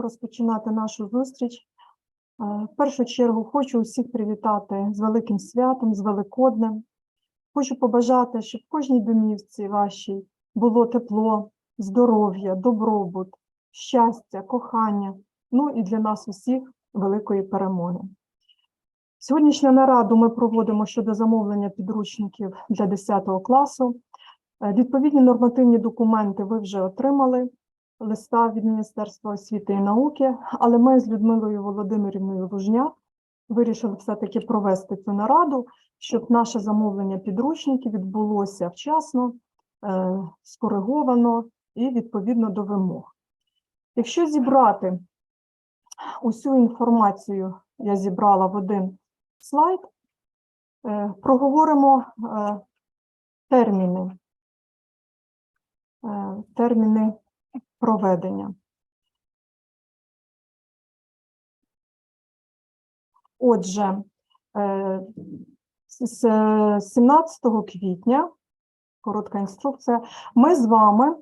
розпочинати нашу зустріч. Е, В першу чергу хочу усіх привітати з великим святом, з Великоднем. Хочу побажати, щоб в кожній домівці вашій було тепло, здоров'я, добробут, щастя, кохання, ну і для нас усіх великої перемоги. Сьогоднішню нараду ми проводимо щодо замовлення підручників для 10 класу. Е, Відповідні нормативні документи ви вже отримали листа від Міністерства освіти і науки, але ми з Людмилою Володимирівною Лужняк вирішили все-таки провести цю нараду, щоб наше замовлення підручників відбулося вчасно, е, скориговано і відповідно до вимог. Якщо зібрати усю інформацію, я зібрала в один слайд, е, проговоримо е, терміни, терміни проведення. Отже, е, з е, 17 квітня, коротка інструкція, ми з вами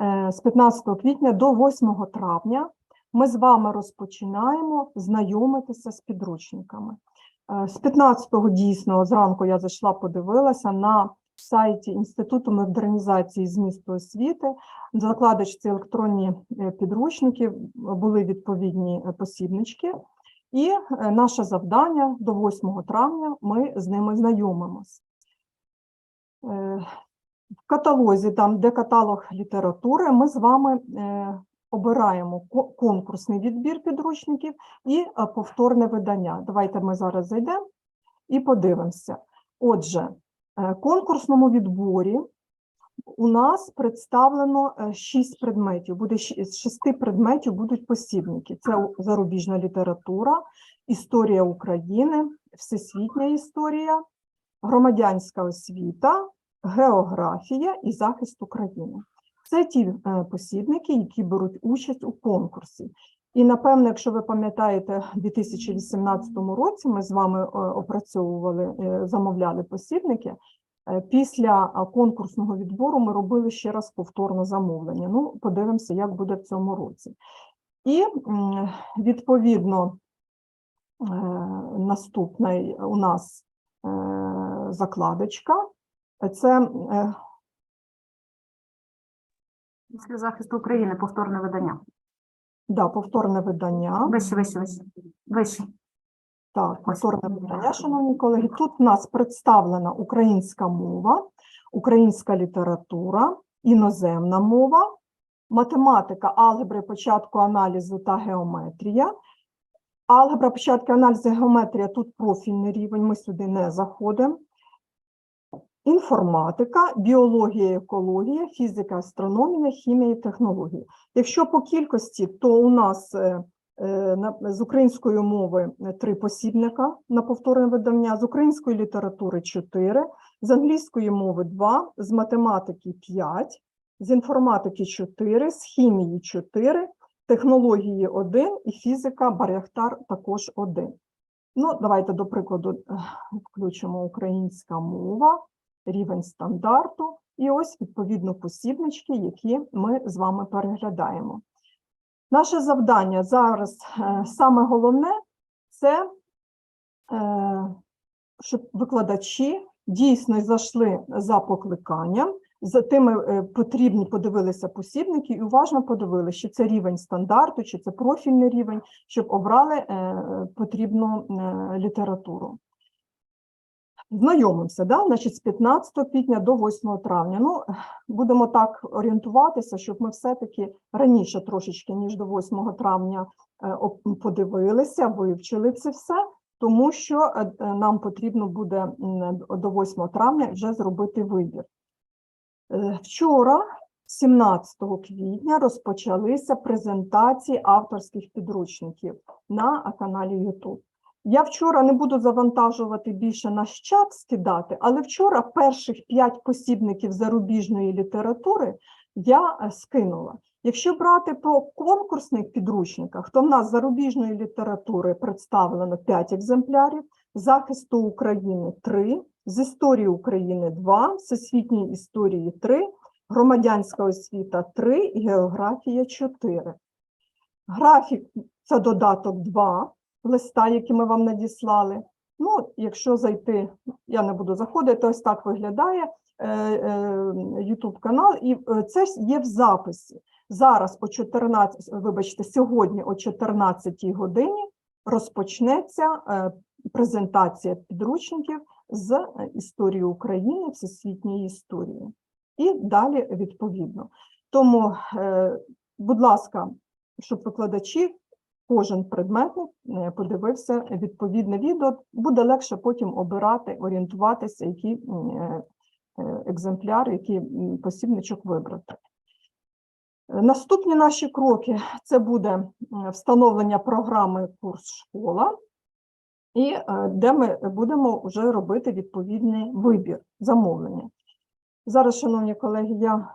е, з 15 квітня до 8 травня ми з вами розпочинаємо знайомитися з підручниками. Е, З 15-го дійсно зранку я зайшла, подивилася на сайті Інституту модернізації змісту освіти. В закладочці електронні е, підручники були відповідні е, посібнички. І е, наше завдання до 8 травня ми з ними знайомимось. Е, В каталозі, там, де каталог літератури, ми з вами е, обираємо конкурсний відбір підручників і е, повторне видання. Давайте ми зараз зайдемо і подивимося. Отже, е, конкурсному відборі у нас представлено е, шість предметів. Буде з шести предметів будуть посібники. Це зарубіжна література, історія України, всесвітня історія, громадянська освіта, географія і захист України. Це ті е, посібники, які беруть участь у конкурсі. І напевно, якщо ви пам'ятаєте, у 2018 році ми з вами е, опрацьовували, е, замовляли посібники. Е, Після конкурсного відбору ми робили ще раз повторне замовлення. Ну, подивимося, як буде в цьому році. І відповідно наступний у нас закладочка. Це Після захисту України повторне видання. Да, повторне видання. Вище, вище, вище. Вище. Так, повторне видання, шановні колеги. Тут в нас представлена українська мова, українська література, іноземна мова, математика, алгебри початку аналізу та геометрія. Алгебра початку аналізу геометрія тут профільний рівень, ми сюди не заходимо. Інформатика, біологія, екологія, фізика, астрономія, хімія і технології. Якщо по кількості, то у нас е, е, з української мови е, три посібника на повторне видання, з української літератури чотири, з англійської мови два, з математики п'ять, з інформатики чотири, з хімії чотири, технології один і фізика Баряхтар також один. Ну, давайте до прикладу включимо українська мова, рівень стандарту, і ось відповідно посібнички, які ми з вами переглядаємо. Наше завдання зараз е, саме головне це, е, щоб викладачі дійсно зайшли за покликанням, за тими е, потрібні подивилися посібники і уважно подивилися, чи це рівень стандарту, чи це профільний рівень, щоб обрали потрібну літературу. Знайомимося, да? значить, з 15 квітня до 8 травня. Ну, будемо так орієнтуватися, щоб ми все-таки раніше трошечки, ніж до 8 травня, е, подивилися, вивчили це все, тому що е, е, нам потрібно буде до 8 травня вже зробити вибір. Вчора, 17 квітня, розпочалися презентації авторських підручників на каналі YouTube. Я вчора не буду завантажувати більше наш чат скидати, але вчора перших п'ять посібників зарубіжної літератури я е, скинула. Якщо брати по конкурсних підручниках, то в нас зарубіжної літератури представлено 5 екземплярів, захисту України 3, з історії України 2, всесвітньої історії 3, громадянська освіта 3 і географія 4. Графік це додаток 2 листа, який ми вам надіслали. Ну, якщо зайти, я не буду заходити, ось так виглядає е, е, YouTube канал, і е, це є в записі. Зараз о 14, вибачте, сьогодні о 14 годині розпочнеться презентація підручників з історії України, всесвітньої історії. І далі відповідно. Тому, будь ласка, щоб викладачі, кожен предметник е, подивився відповідне відео, буде легше потім обирати, орієнтуватися, м, е, е, екземпляр, який посібничок вибрати. Наступні наші кроки це буде встановлення програми курс школа, і де ми будемо вже робити відповідний вибір замовлення. Зараз, шановні колеги, я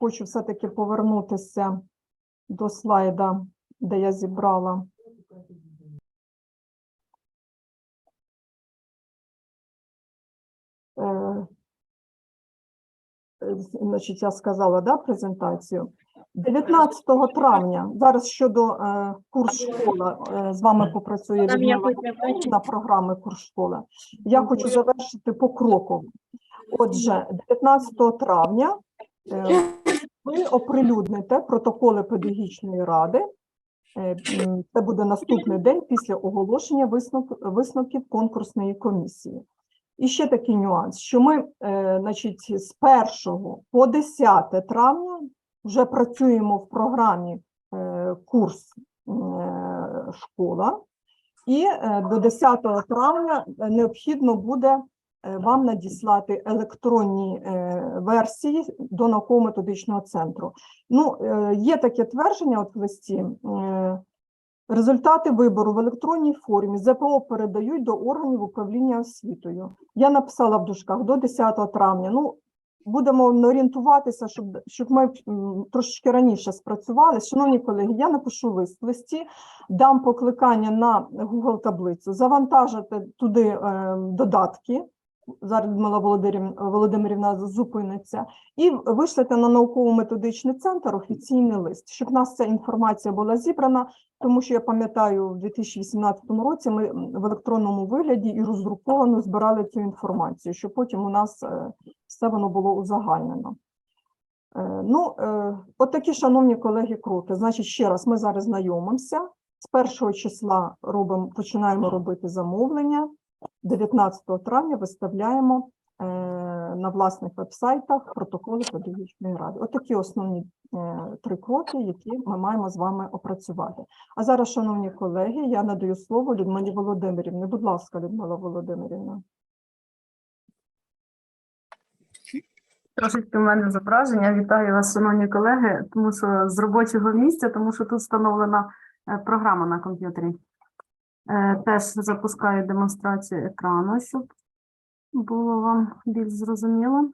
хочу все-таки повернутися до слайда, де я зібрала. Е, е, Значить, я сказала да, презентацію. 19 травня, зараз щодо е, курс школа, е, з вами попрацює Павлівна, програми курс школа. Я хочу завершити покроково. Отже, 19 травня е, ви оприлюдните протоколи педагогічної ради. Е, Це буде наступний день після оголошення висновк- висновків конкурсної комісії. І ще такий нюанс, що ми, е, значить, з 1 по 10 травня вже працюємо в програмі е, курс школа, і до 10 травня необхідно буде вам надіслати електронні версії до науково-методичного центру. Ну, є таке твердження от в листі. Результати вибору в електронній формі ЗПО передають до органів управління освітою. Я написала в дужках до 10 травня. Ну, будемо орієнтуватися, щоб, щоб ми трошечки раніше спрацювали. Шановні колеги, я напишу лист листі, дам покликання на Google таблицю, завантажити туди е, додатки. Зараз Людмила Володимирівна, зупиниться, і вишлете на науково-методичний центр офіційний лист, щоб у нас ця інформація була зібрана, тому що я пам'ятаю, в 2018 році ми в електронному вигляді і роздруковано збирали цю інформацію, щоб потім у нас е, все воно було узагальнено. Е, Ну, е, от такі, шановні колеги, кроки. Значить, ще раз, ми зараз знайомимося. З першого числа робимо, починаємо робити замовлення. 19 травня виставляємо е, на власних вебсайтах протоколи педагогічної ради. От основні е, три кроки, які ми маємо з вами опрацювати. А зараз, шановні колеги, я надаю слово Людмилі Володимирівні. Будь ласка, Людмила Володимирівна. Трошечки в мене зображення. Вітаю вас, шановні колеги, тому що з робочого місця, тому що тут встановлена е, програма на комп'ютері. Е, Теж запускаю демонстрацію екрану, щоб було вам більш зрозуміло.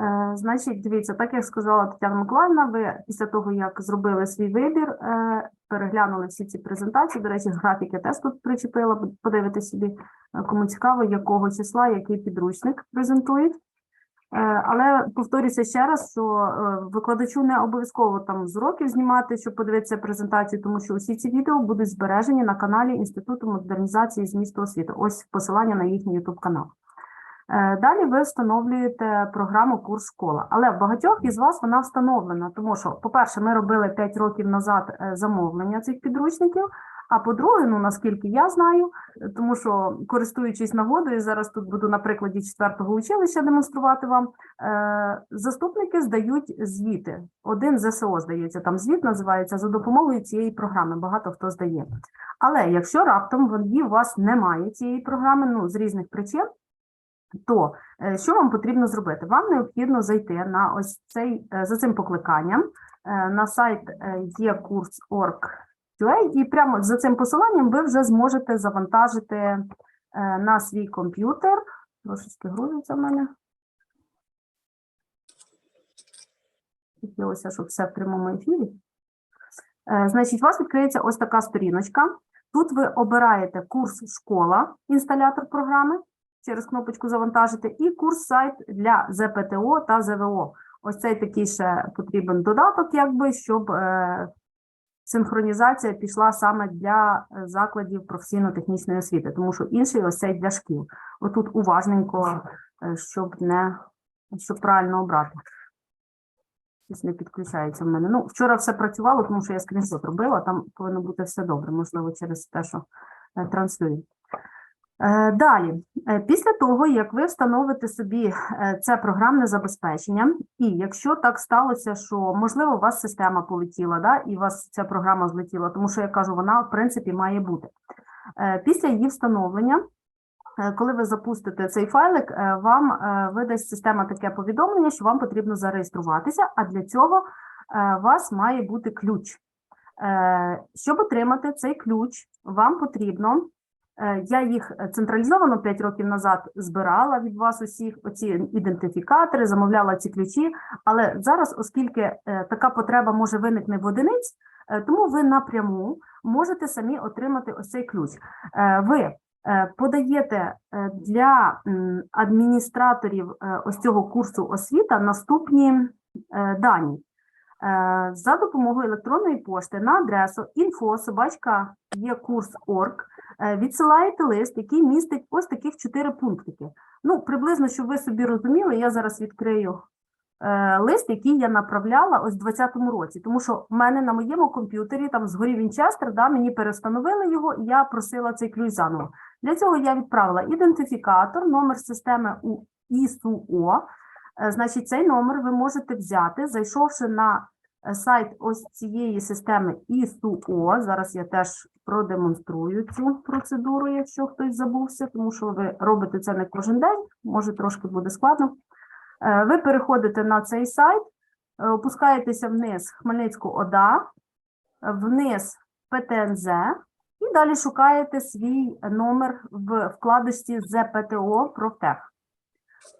Е, Значить, дивіться, так як сказала Тетяна Миколаївна, ви після того, як зробили свій вибір, е, переглянули всі ці презентації. До речі, графіки теж тут причепила, подивитися собі, кому цікаво, якого числа, який підручник презентують. Е, Але повторюся ще раз, що е, викладачу не обов'язково там з уроків знімати, щоб подивитися презентацію, тому що усі ці відео будуть збережені на каналі Інституту модернізації змісту освіти. Ось посилання на їхній YouTube канал. Е, Далі ви встановлюєте програму курс школа, але в багатьох із вас вона встановлена, тому що, по-перше, ми робили 5 років назад замовлення цих підручників. А по-друге, ну наскільки я знаю, тому що користуючись нагодою, зараз тут буду на прикладі 4-го училища демонструвати вам. Е, заступники здають звіти. Один ЗСО здається, там звіт називається за допомогою цієї програми. Багато хто здає. Але якщо раптом в у вас немає цієї програми, ну з різних причин, то е, що вам потрібно зробити? Вам необхідно зайти на ось цей е, за цим покликанням на сайт е, є.kurs.org.ua і прямо за цим посиланням ви вже зможете завантажити е, на свій комп'ютер. Трошечки грузиться в мене. Хотілося, щоб все в прямому ефірі. Е, Значить, у вас відкриється ось така сторіночка. Тут ви обираєте курс школа, інсталятор програми через кнопочку завантажити, і курс сайт для ЗПТО та ЗВО. Ось цей такий ще потрібен додаток, якби, щоб е, синхронізація пішла саме для е, закладів професійно-технічної освіти, тому що інший ось цей для шкіл. Отут уважненько, е, щоб не щоб правильно обрати. Щось не підключається в мене. Ну, вчора все працювало, тому що я скріншот робила, там повинно бути все добре, можливо, через те, що транслюють. Е, Далі, Е, після того, як ви встановите собі е, це програмне забезпечення, і якщо так сталося, що можливо у вас система полетіла, да, і у вас ця програма злетіла, тому що я кажу, вона в принципі має бути. Е, Після її встановлення, е, коли ви запустите цей файлик, е, вам е, видасть система таке повідомлення, що вам потрібно зареєструватися, а для цього е, у вас має бути ключ. Е, Щоб отримати цей ключ, вам потрібно Е, Я їх е, централізовано 5 років назад збирала від вас усіх оці ідентифікатори, замовляла ці ключі. Але зараз, оскільки е, така потреба може виникне в одиниць, е, тому ви напряму можете самі отримати ось цей ключ. Е, Ви е, подаєте е, для адміністраторів е, ось цього курсу освіта наступні е, дані. Е, За допомогою електронної пошти на адресу info.собачка.є.курс.орг е, відсилаєте лист, який містить ось таких чотири пунктики. Ну, приблизно, щоб ви собі розуміли, я зараз відкрию е, лист, який я направляла ось в 2020 році, тому що в мене на моєму комп'ютері там згорів Вінчестер, да, мені перестановили його, і я просила цей ключ заново. Для цього я відправила ідентифікатор, номер системи у ІСУО. Е, Значить, цей номер ви можете взяти, зайшовши на е, сайт ось цієї системи ІСУО. Зараз я теж продемонструю цю процедуру, якщо хтось забувся, тому що ви робите це не кожен день, може трошки буде складно. Е, Ви переходите на цей сайт, опускаєтеся вниз Хмельницьку ОДА, вниз ПТНЗ і далі шукаєте свій номер в вкладочці ЗПТО Профтех.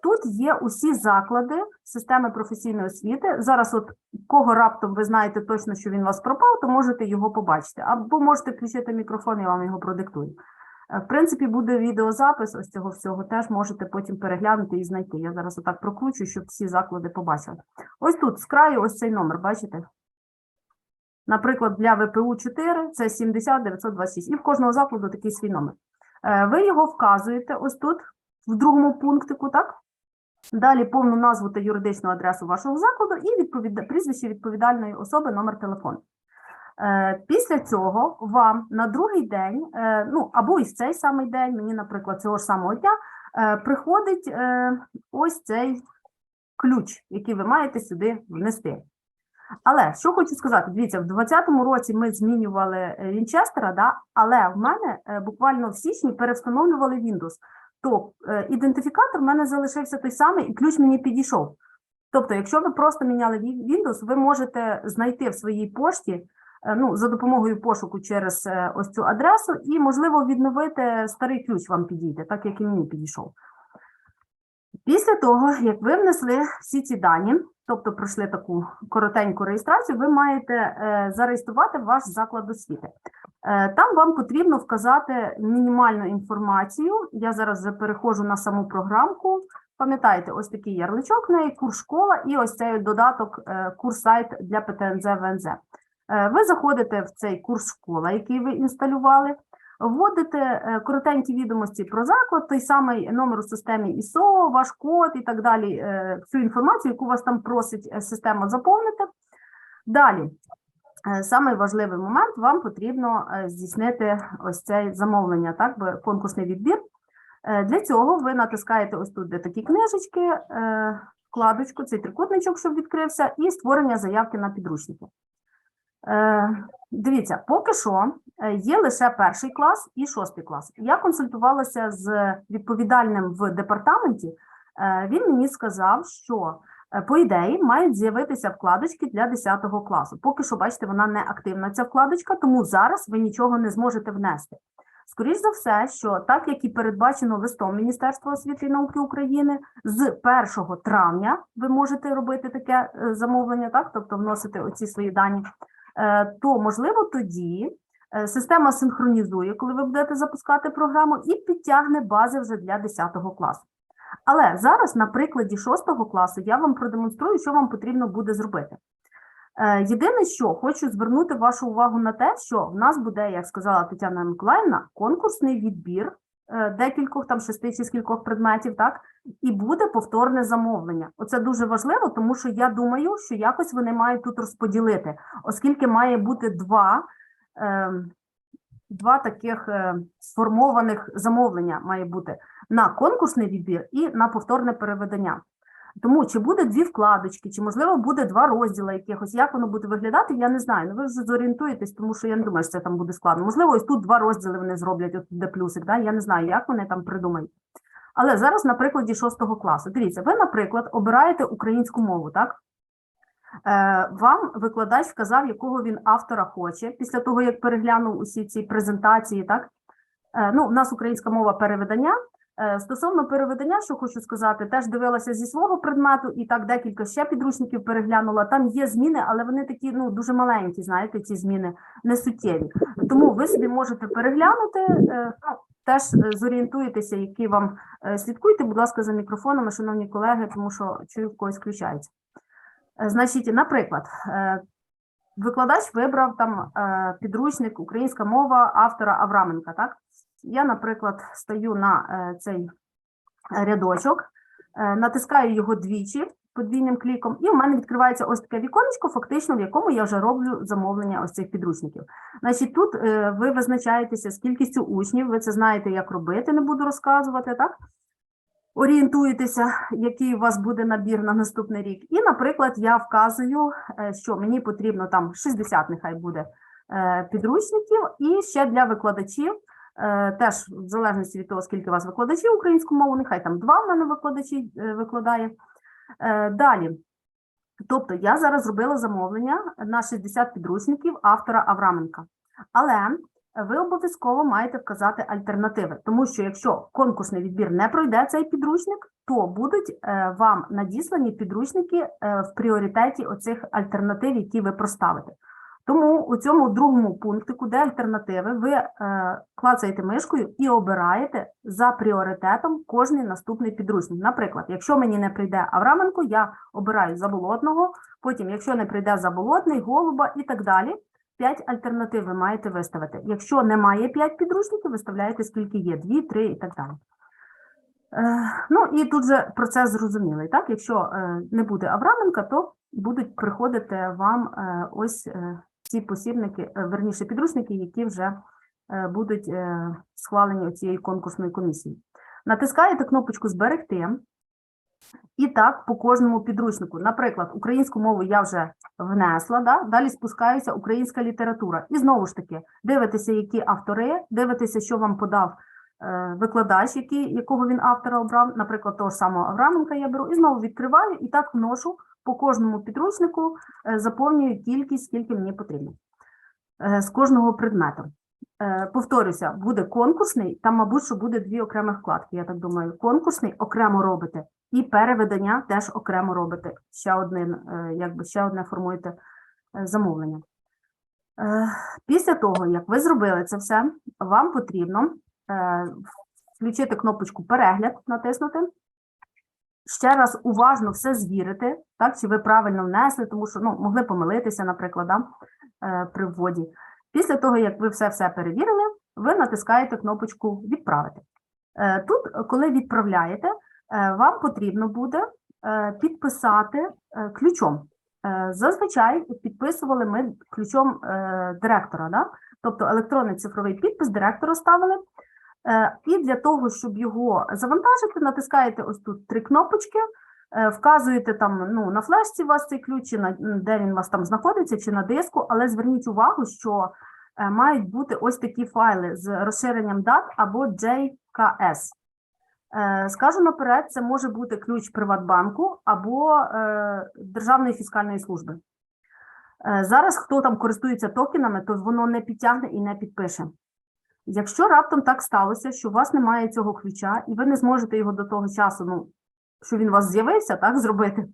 Тут є усі заклади системи професійної освіти. Зараз, от кого раптом ви знаєте точно, що він у вас пропав, то можете його побачити. Або можете включити мікрофон, я вам його продиктую. Е, В принципі, буде відеозапис ось цього всього, теж можете потім переглянути і знайти. Я зараз отак прокручу, щоб всі заклади побачили. Ось тут, з краю, ось цей номер, бачите? Наприклад, для ВПУ 4 це 70 926, і в кожного закладу такий свій номер. Е, Ви його вказуєте ось тут, в другому пунктику, так? Далі повну назву та юридичну адресу вашого закладу і відповіда... прізвище відповідальної особи, номер телефону. Е, Після цього вам на другий день, е, ну або і в цей самий день, мені, наприклад, цього ж самого дня, е, приходить ось цей ключ, який ви маєте сюди внести. Але що хочу сказати, дивіться, в 2020 році ми змінювали Вінчестера, да, але в мене буквально в січні перевстановлювали Windows. То е, ідентифікатор в мене залишився той самий, і ключ мені підійшов. Тобто, якщо ви просто міняли Win- Windows, ви можете знайти в своїй пошті е, ну, за допомогою пошуку через е, ось цю адресу, і, можливо, відновити старий ключ вам підійде, так як і мені підійшов. Після того, як ви внесли всі ці дані, тобто пройшли таку коротеньку реєстрацію, ви маєте е, зареєструвати ваш заклад освіти. Е, Там вам потрібно вказати мінімальну інформацію. Я зараз вже переходжу на саму програмку. Пам'ятаєте, ось такий ярличок в неї, курс школа і ось цей додаток е, курс сайт для ПТНЗ ВНЗ. Ви заходите в цей курс школа, який ви інсталювали, вводите коротенькі відомості про заклад, той самий номер у системі ІСО, ваш код і так далі, е, всю інформацію, яку вас там просить е, система заповнити. Далі, е, самий важливий момент, вам потрібно здійснити ось це замовлення, так, конкурсний відбір. Для цього ви натискаєте ось тут, де такі книжечки, вкладочку, цей трикутничок, щоб відкрився, і створення заявки на підручники. Дивіться, поки що є лише перший клас і шостий клас. Я консультувалася з відповідальним в департаменті. Е, Він мені сказав, що е, по ідеї мають з'явитися вкладочки для 10 класу. Поки що, бачите, вона не активна ця вкладочка, тому зараз ви нічого не зможете внести. Скоріш за все, що так як і передбачено листом Міністерства освіти і науки України, з 1 травня ви можете робити таке е, замовлення, так, тобто вносити оці свої дані, е, то можливо тоді е, система синхронізує, коли ви будете запускати програму, і підтягне бази вже для 10 класу. Але зараз на прикладі 6 класу я вам продемонструю, що вам потрібно буде зробити. Е, Єдине, що хочу звернути вашу увагу на те, що в нас буде, як сказала Тетяна Миколаївна, конкурсний відбір е, декількох там шести чи скількох предметів, так і буде повторне замовлення. Оце дуже важливо, тому що я думаю, що якось вони мають тут розподілити, оскільки має бути два. Е, Два таких е, сформованих замовлення має бути на конкурсний відбір і на повторне переведення. Тому чи буде дві вкладочки, чи можливо буде два розділи якихось, як воно буде виглядати, я не знаю. Ну ви вже зорієнтуєтесь, тому що я не думаю, що це там буде складно. Можливо, ось тут два розділи вони зроблять, от де плюсик, да? я не знаю, як вони там придумають. Але зараз на прикладі шостого класу. Дивіться, ви, наприклад, обираєте українську мову, так? Е, Вам викладач вказав, якого він автора хоче, після того, як переглянув усі ці презентації, так? Е, Ну, у нас українська мова переведення. Е, Стосовно переведення, що хочу сказати, теж дивилася зі свого предмету і так декілька ще підручників переглянула. Там є зміни, але вони такі ну дуже маленькі, знаєте, ці зміни не суттєві. Тому ви собі можете переглянути, ну, теж зорієнтуєтеся, які вам слідкуйте, будь ласка, за мікрофонами, шановні колеги, тому що чую, в когось включається. Е, Значить, наприклад, е, викладач вибрав там е, підручник Українська мова автора Авраменка. Так, я, наприклад, стаю на цей рядочок, натискаю його двічі подвійним кліком, і в мене відкривається ось таке віконечко, фактично, в якому я вже роблю замовлення ось цих підручників. Значить, тут ви визначаєтеся з кількістю учнів, ви це знаєте, як робити, не буду розказувати, так? Орієнтуєтеся, який у вас буде набір на наступний рік. І, наприклад, я вказую, е, що мені потрібно там 60, нехай буде е, підручників, і ще для викладачів, е, теж в залежності від того, скільки у вас викладачів українську мову, нехай там два в мене викладачі викладає. Далі. Тобто я зараз зробила замовлення на 60 підручників автора Авраменка. Але ви обов'язково маєте вказати альтернативи, тому що якщо конкурсний відбір не пройде цей підручник, то будуть е, вам надіслані підручники е, в пріоритеті оцих альтернатив, які ви проставите. Тому у цьому другому пунктику, де альтернативи, ви е, клацаєте мишкою і обираєте за пріоритетом кожний наступний підручник. Наприклад, якщо мені не прийде Авраменко, я обираю заболотного, потім, якщо не прийде заболотний, голуба і так далі. П'ять альтернатив ви маєте виставити. Якщо немає п'ять підручників, виставляєте скільки є, дві, три і так далі. Е, ну і тут же процес зрозумілий. Так? Якщо е, не буде Авраменка, то будуть приходити вам е, ось ці посібники, верніше підручники, які вже будуть схвалені цією конкурсною комісією. Натискаєте кнопочку Зберегти. І так по кожному підручнику. Наприклад, українську мову я вже внесла, да? далі спускаюся українська література. І знову ж таки, дивитеся, які автори, дивитеся, що вам подав е, викладач, який, якого він автора обрав, наприклад, того ж самого Авраменка я беру, і знову відкриваю, і так вношу по кожному підручнику, е, заповнюю кількість, скільки мені потрібно е, з кожного предмету. Е, Повторюся, буде конкурсний, там, мабуть, що буде дві окремі вкладки, я так думаю. Конкурсний окремо робите, і переведення теж окремо робите. Ще один, е, якби ще одне формуєте е, замовлення. Після того, як ви зробили це все, вам потрібно включити кнопочку перегляд, натиснути. Ще раз уважно все звірити, так, чи ви правильно внесли, тому що ну, могли помилитися, наприклад, при вводі. Після того, як ви все-все перевірили, ви натискаєте кнопочку Відправити. Е, Тут, коли відправляєте, е, вам потрібно буде е, підписати ключом. Зазвичай підписували ми ключом директора, да? тобто електронний цифровий підпис директора ставили. І для того, щоб його завантажити, натискаєте ось тут три кнопочки, вказуєте там ну, на флешці у вас цей ключ, на, де він у вас там знаходиться, чи на диску, але зверніть увагу, що е, мають бути ось такі файли з розширенням дат або JKS. Е, Скажу наперед, це може бути ключ Приватбанку або е, Державної фіскальної служби. Е, Зараз хто там користується токенами, то воно не підтягне і не підпише. Якщо раптом так сталося, що у вас немає цього ключа, і ви не зможете його до того часу, ну, що він у вас з'явився, так, зробити.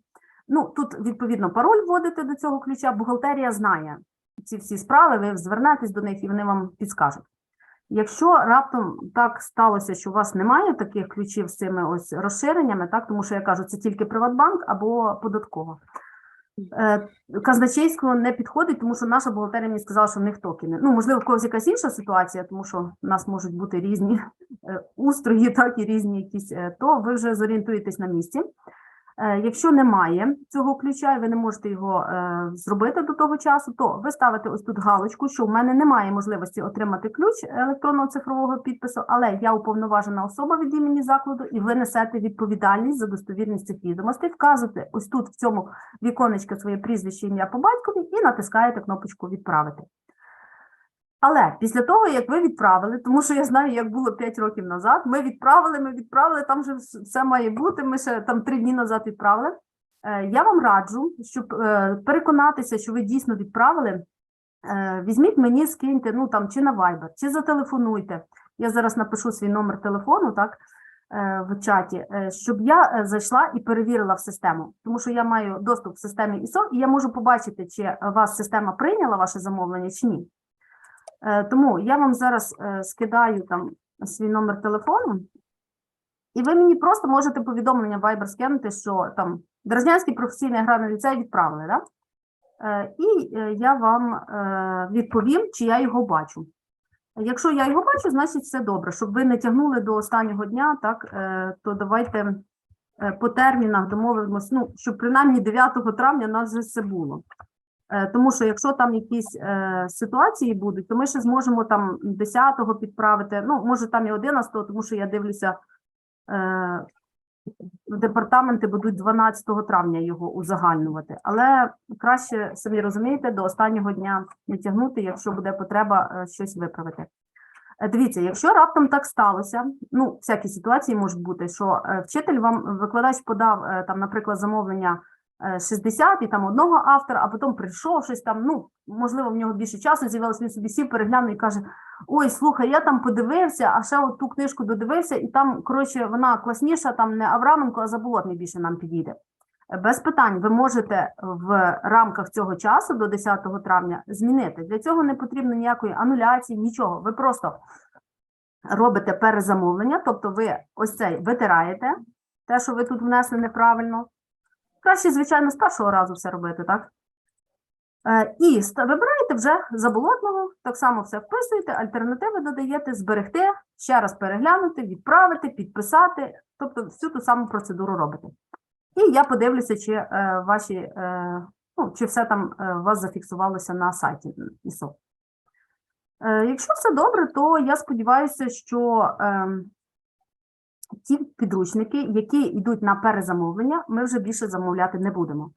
Ну, тут, відповідно, пароль вводите до цього ключа, бухгалтерія знає ці всі справи, ви звернетесь до них і вони вам підскажуть. Якщо раптом так сталося, що у вас немає таких ключів з цими ось розширеннями, так, тому що я кажу, це тільки Приватбанк або податкова, Е, Казначейського не підходить, тому що наша бухгалтерія мені сказала, що в них токени. Ну, можливо, в когось якась інша ситуація, тому що в нас можуть бути різні е, устрої, так і різні якісь, е, то ви вже зорієнтуєтесь на місці. Е, Якщо немає цього ключа, і ви не можете його е, зробити до того часу, то ви ставите ось тут галочку, що в мене немає можливості отримати ключ електронного цифрового підпису, але я уповноважена особа від імені закладу, і ви несете відповідальність за достовірність цих відомостей. Вказуєте ось тут в цьому віконечку своє прізвище, ім'я по батькові і натискаєте кнопочку Відправити. Але після того, як ви відправили, тому що я знаю, як було 5 років назад, ми відправили, ми відправили, там вже все має бути. Ми ще там 3 дні назад відправили. Е, Я вам раджу, щоб е, переконатися, що ви дійсно відправили. е, Візьміть мені, скиньте, ну там чи на Viber, чи зателефонуйте. Я зараз напишу свій номер телефону, так в чаті, щоб я зайшла і перевірила в систему, тому що я маю доступ в системі ISO, і я можу побачити, чи вас система прийняла ваше замовлення чи ні. Е, Тому я вам зараз е, скидаю там свій номер телефону, і ви мені просто можете повідомлення Viber скинути, що там Дрознянський професійний аграрний ліцей відправили, да? Е, І я вам відповім, чи я його бачу. Якщо я його бачу, значить все добре. Щоб ви не тягнули до останнього дня, так, то давайте по термінах домовимося, ну, щоб принаймні 9 травня у нас вже все було. Е, Тому що якщо там якісь е, ситуації будуть, то ми ще зможемо там 10-го підправити, ну, може там і 11-го, тому що я дивлюся, е, департаменти будуть 12 травня його узагальнювати. Але краще, самі розумієте, до останнього дня не тягнути, якщо буде потреба щось виправити. Дивіться, якщо раптом так сталося, ну, всякі ситуації можуть бути, що вчитель вам, викладач подав, там, наприклад, замовлення 60 і там одного автора, а потім прийшов щось там, ну, можливо, в нього більше часу з'явилось, він собі сів, переглянув і каже, ой, слухай, я там подивився, а ще от ту книжку додивився, і там, коротше, вона класніша, там не Авраменко, а Заболотний більше нам підійде. Е, Без питань ви можете в рамках цього часу до 10 травня змінити. Для цього не потрібно ніякої ануляції, нічого. Ви просто робите перезамовлення, тобто ви ось цей витираєте, те, що ви тут внесли неправильно. Краще, звичайно, з першого разу все робити, так? Е, І вибираєте вже заболотного, так само все вписуєте, альтернативи додаєте, зберегти, ще раз переглянути, відправити, підписати, тобто всю ту саму процедуру робите. І я подивлюся, чи е, ваші, е, ну, чи все там е, у вас зафіксувалося на сайті ISO. Е, якщо все добре, то я сподіваюся, що е, ті підручники, які йдуть на перезамовлення, ми вже більше замовляти не будемо.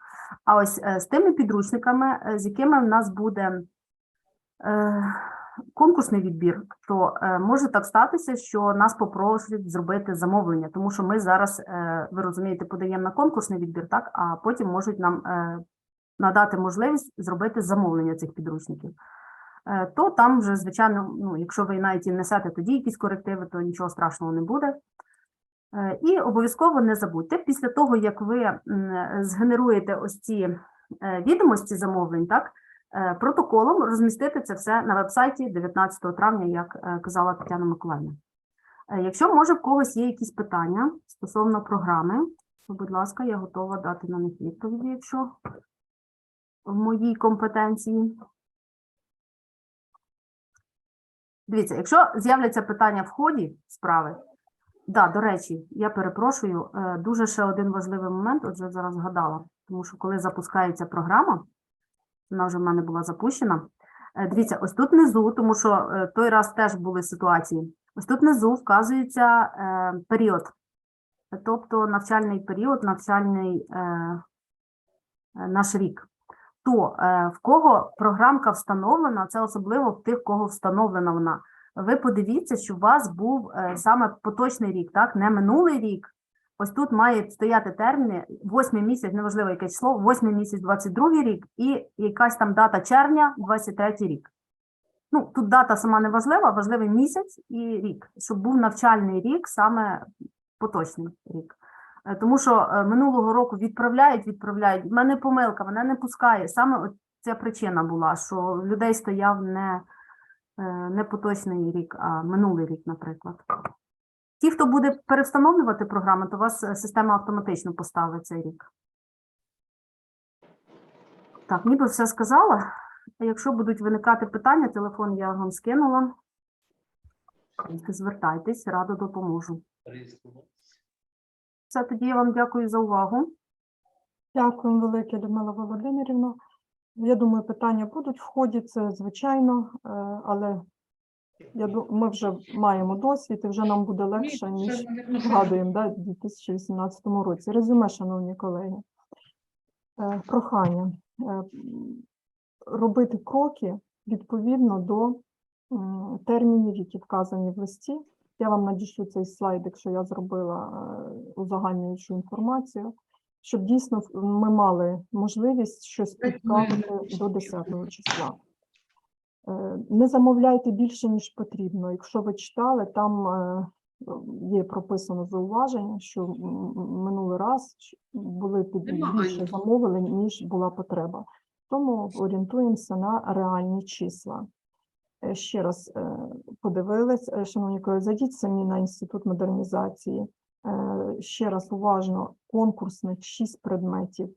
А ось е, з тими підручниками, е, з якими в нас буде е, конкурсний відбір, то може так статися, що нас попросять зробити замовлення, тому що ми зараз, ви розумієте, подаємо на конкурсний відбір, так, а потім можуть нам надати можливість зробити замовлення цих підручників. То там вже, звичайно, ну, якщо ви навіть і внесете тоді якісь корективи, то нічого страшного не буде. Е, І обов'язково не забудьте, після того, як ви згенеруєте ось ці е, відомості замовлень, так, е, протоколом розмістити це все на вебсайті 19 травня, як казала Тетяна Миколаївна. Якщо може в когось є якісь питання стосовно програми, то, будь ласка, я готова дати на них відповіді, якщо в моїй компетенції. Дивіться, якщо з'являться питання в ході справи, да, до речі, я перепрошую, е, дуже ще один важливий момент, от вже зараз згадала, тому що коли запускається програма, вона вже в мене була запущена. е, Дивіться, ось тут внизу, тому що е, той раз теж були ситуації. Ось тут внизу вказується період, тобто навчальний період, навчальний наш рік. То в кого програмка встановлена, це особливо в тих, кого встановлена вона. Ви подивіться, що у вас був е, саме поточний рік, так, не минулий рік. Ось тут має стояти терміни, восьмий місяць, неважливо яке число, восьмий місяць, 22 рік, і якась там дата червня, 23 рік. Ну, тут дата сама не важлива, важливий місяць і рік, щоб був навчальний рік, саме поточний рік. Е, Тому що е, минулого року відправляють, відправляють. У мене помилка, мене не пускає. Саме ця причина була, що людей стояв не, не поточний рік, а минулий рік, наприклад. Ті, хто буде перевстановлювати програму, то у вас е, система автоматично поставить цей рік. Так, ніби все сказала. Якщо будуть виникати питання, телефон я вам скинула. Звертайтесь, радо допоможу. Все, тоді я вам дякую за увагу. Дякую велике, Людмила Володимирівна. Я думаю, питання будуть в ході, це звичайно, е, але я, ду- ми вже маємо досвід і вже нам буде легше, ніж згадуємо да, в 2018 році. Резюме, шановні колеги. Е, Прохання е, робити кроки відповідно до термінів, які вказані в листі. Я вам надішлю цей слайд, якщо я зробила узагальнюючу інформацію, щоб дійсно ми мали можливість щось підправити до 10 числа. Е, Не замовляйте більше, ніж потрібно. Якщо ви читали, там е, є прописано зауваження, що минулий раз були під- більше замовлень, ніж була потреба. Тому орієнтуємося на реальні числа. Е, Ще раз е, подивились, е, шановні колеги, зайдіть самі на інститут модернізації. Е, Ще раз уважно, конкурсних 6 предметів,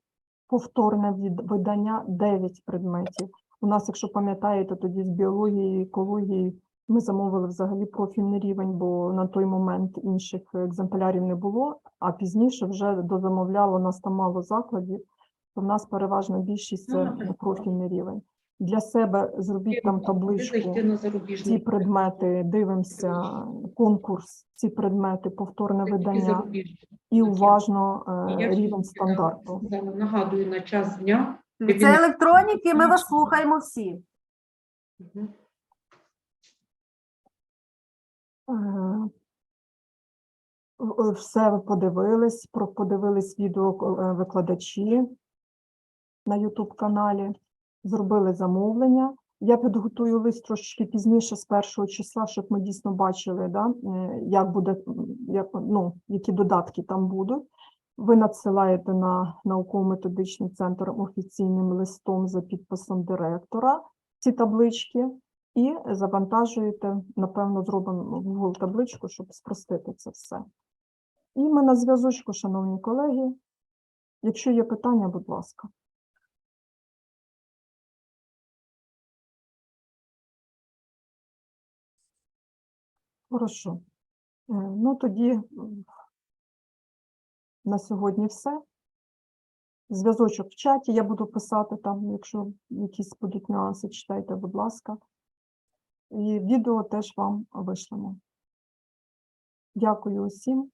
повторне видання 9 предметів. У нас, якщо пам'ятаєте, тоді з біології, екології ми замовили взагалі профільний рівень, бо на той момент інших екземплярів не було, а пізніше вже дозамовляло, нас там мало закладів, то в нас переважна більшість це Ну, профільний рівень. Для себе зробіть там табличку. ці предмети, дивимося, конкурс, ці предмети, повторне видання. і уважно е, рівень стандарту. Нагадую на час дня. Ліцей електроніки, ми вас слухаємо всі. Е, в- Все ви подивились, про подивились відео е, викладачі на YouTube каналі, зробили замовлення. Я підготую лист трошечки пізніше, з першого числа, щоб ми дійсно бачили, да, е, як буде, як, ну, які додатки там будуть. Ви надсилаєте на науково-методичний центр офіційним листом за підписом директора ці таблички і завантажуєте, напевно, зробимо Google табличку, щоб спростити це все. І ми на зв'язочку, шановні колеги. Якщо є питання, будь ласка. Хорошо. Е, Ну, тоді на сьогодні все. Зв'язочок в чаті я буду писати там, якщо якісь будуть нюанси, читайте, будь ласка. І відео теж вам вишлемо. Дякую усім.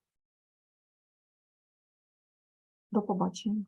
До побачення.